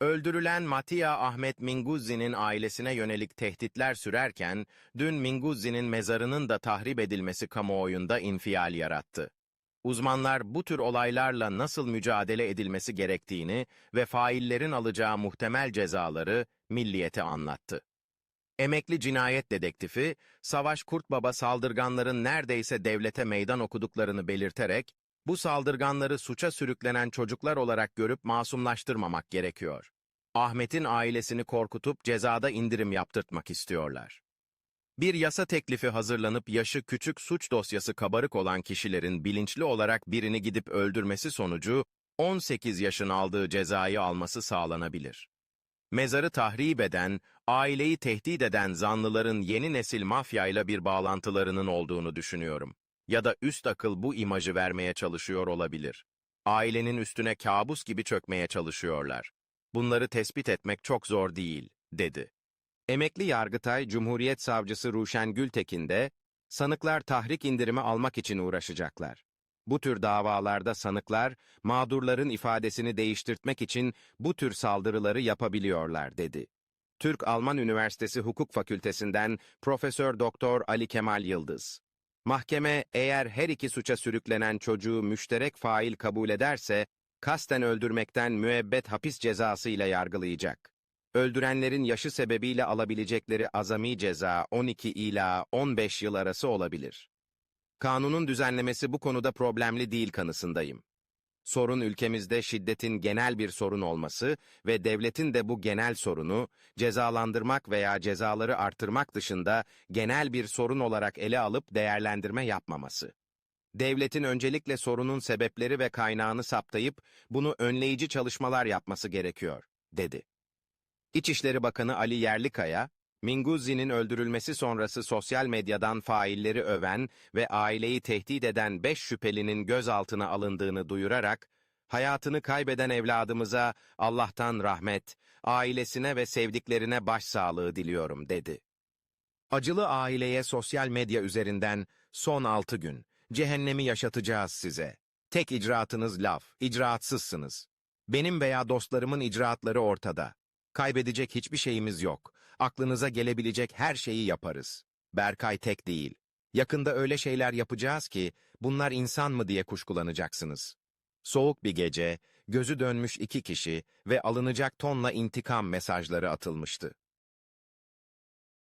Öldürülen Matia Ahmet Minguzzi'nin ailesine yönelik tehditler sürerken, dün Minguzzi'nin mezarının da tahrip edilmesi kamuoyunda infial yarattı. Uzmanlar bu tür olaylarla nasıl mücadele edilmesi gerektiğini ve faillerin alacağı muhtemel cezaları milliyete anlattı. Emekli cinayet dedektifi, Savaş Kurtbaba saldırganların neredeyse devlete meydan okuduklarını belirterek, bu saldırganları suça sürüklenen çocuklar olarak görüp masumlaştırmamak gerekiyor. Ahmet'in ailesini korkutup cezada indirim yaptırtmak istiyorlar. Bir yasa teklifi hazırlanıp yaşı küçük suç dosyası kabarık olan kişilerin bilinçli olarak birini gidip öldürmesi sonucu 18 yaşın aldığı cezayı alması sağlanabilir. Mezarı tahrip eden, aileyi tehdit eden zanlıların yeni nesil mafyayla bir bağlantılarının olduğunu düşünüyorum. Ya da üst akıl bu imajı vermeye çalışıyor olabilir. Ailenin üstüne kabus gibi çökmeye çalışıyorlar. Bunları tespit etmek çok zor değil, dedi. Emekli Yargıtay Cumhuriyet Savcısı Ruşen Gültekin de, sanıklar tahrik indirimi almak için uğraşacaklar. Bu tür davalarda sanıklar, mağdurların ifadesini değiştirtmek için bu tür saldırıları yapabiliyorlar, dedi. Türk-Alman Üniversitesi Hukuk Fakültesinden Profesör Doktor Ali Kemal Yıldız. Mahkeme eğer her iki suça sürüklenen çocuğu müşterek fail kabul ederse, kasten öldürmekten müebbet hapis cezası ile yargılayacak. Öldürenlerin yaşı sebebiyle alabilecekleri azami ceza 12 ila 15 yıl arası olabilir. Kanunun düzenlemesi bu konuda problemli değil kanısındayım. Sorun ülkemizde şiddetin genel bir sorun olması ve devletin de bu genel sorunu cezalandırmak veya cezaları artırmak dışında genel bir sorun olarak ele alıp değerlendirme yapmaması. Devletin öncelikle sorunun sebepleri ve kaynağını saptayıp bunu önleyici çalışmalar yapması gerekiyor, dedi. İçişleri Bakanı Ali Yerlikaya, Minguzzi'nin öldürülmesi sonrası sosyal medyadan failleri öven ve aileyi tehdit eden beş şüphelinin gözaltına alındığını duyurarak, hayatını kaybeden evladımıza Allah'tan rahmet, ailesine ve sevdiklerine başsağlığı diliyorum dedi. Acılı aileye sosyal medya üzerinden son altı gün, cehennemi yaşatacağız size. Tek icraatınız laf, icraatsızsınız. Benim veya dostlarımın icraatları ortada. Kaybedecek hiçbir şeyimiz yok. Aklınıza gelebilecek her şeyi yaparız. Berkay tek değil. Yakında öyle şeyler yapacağız ki bunlar insan mı diye kuşkulanacaksınız. Soğuk bir gece, gözü dönmüş iki kişi ve alınacak tonla intikam mesajları atılmıştı.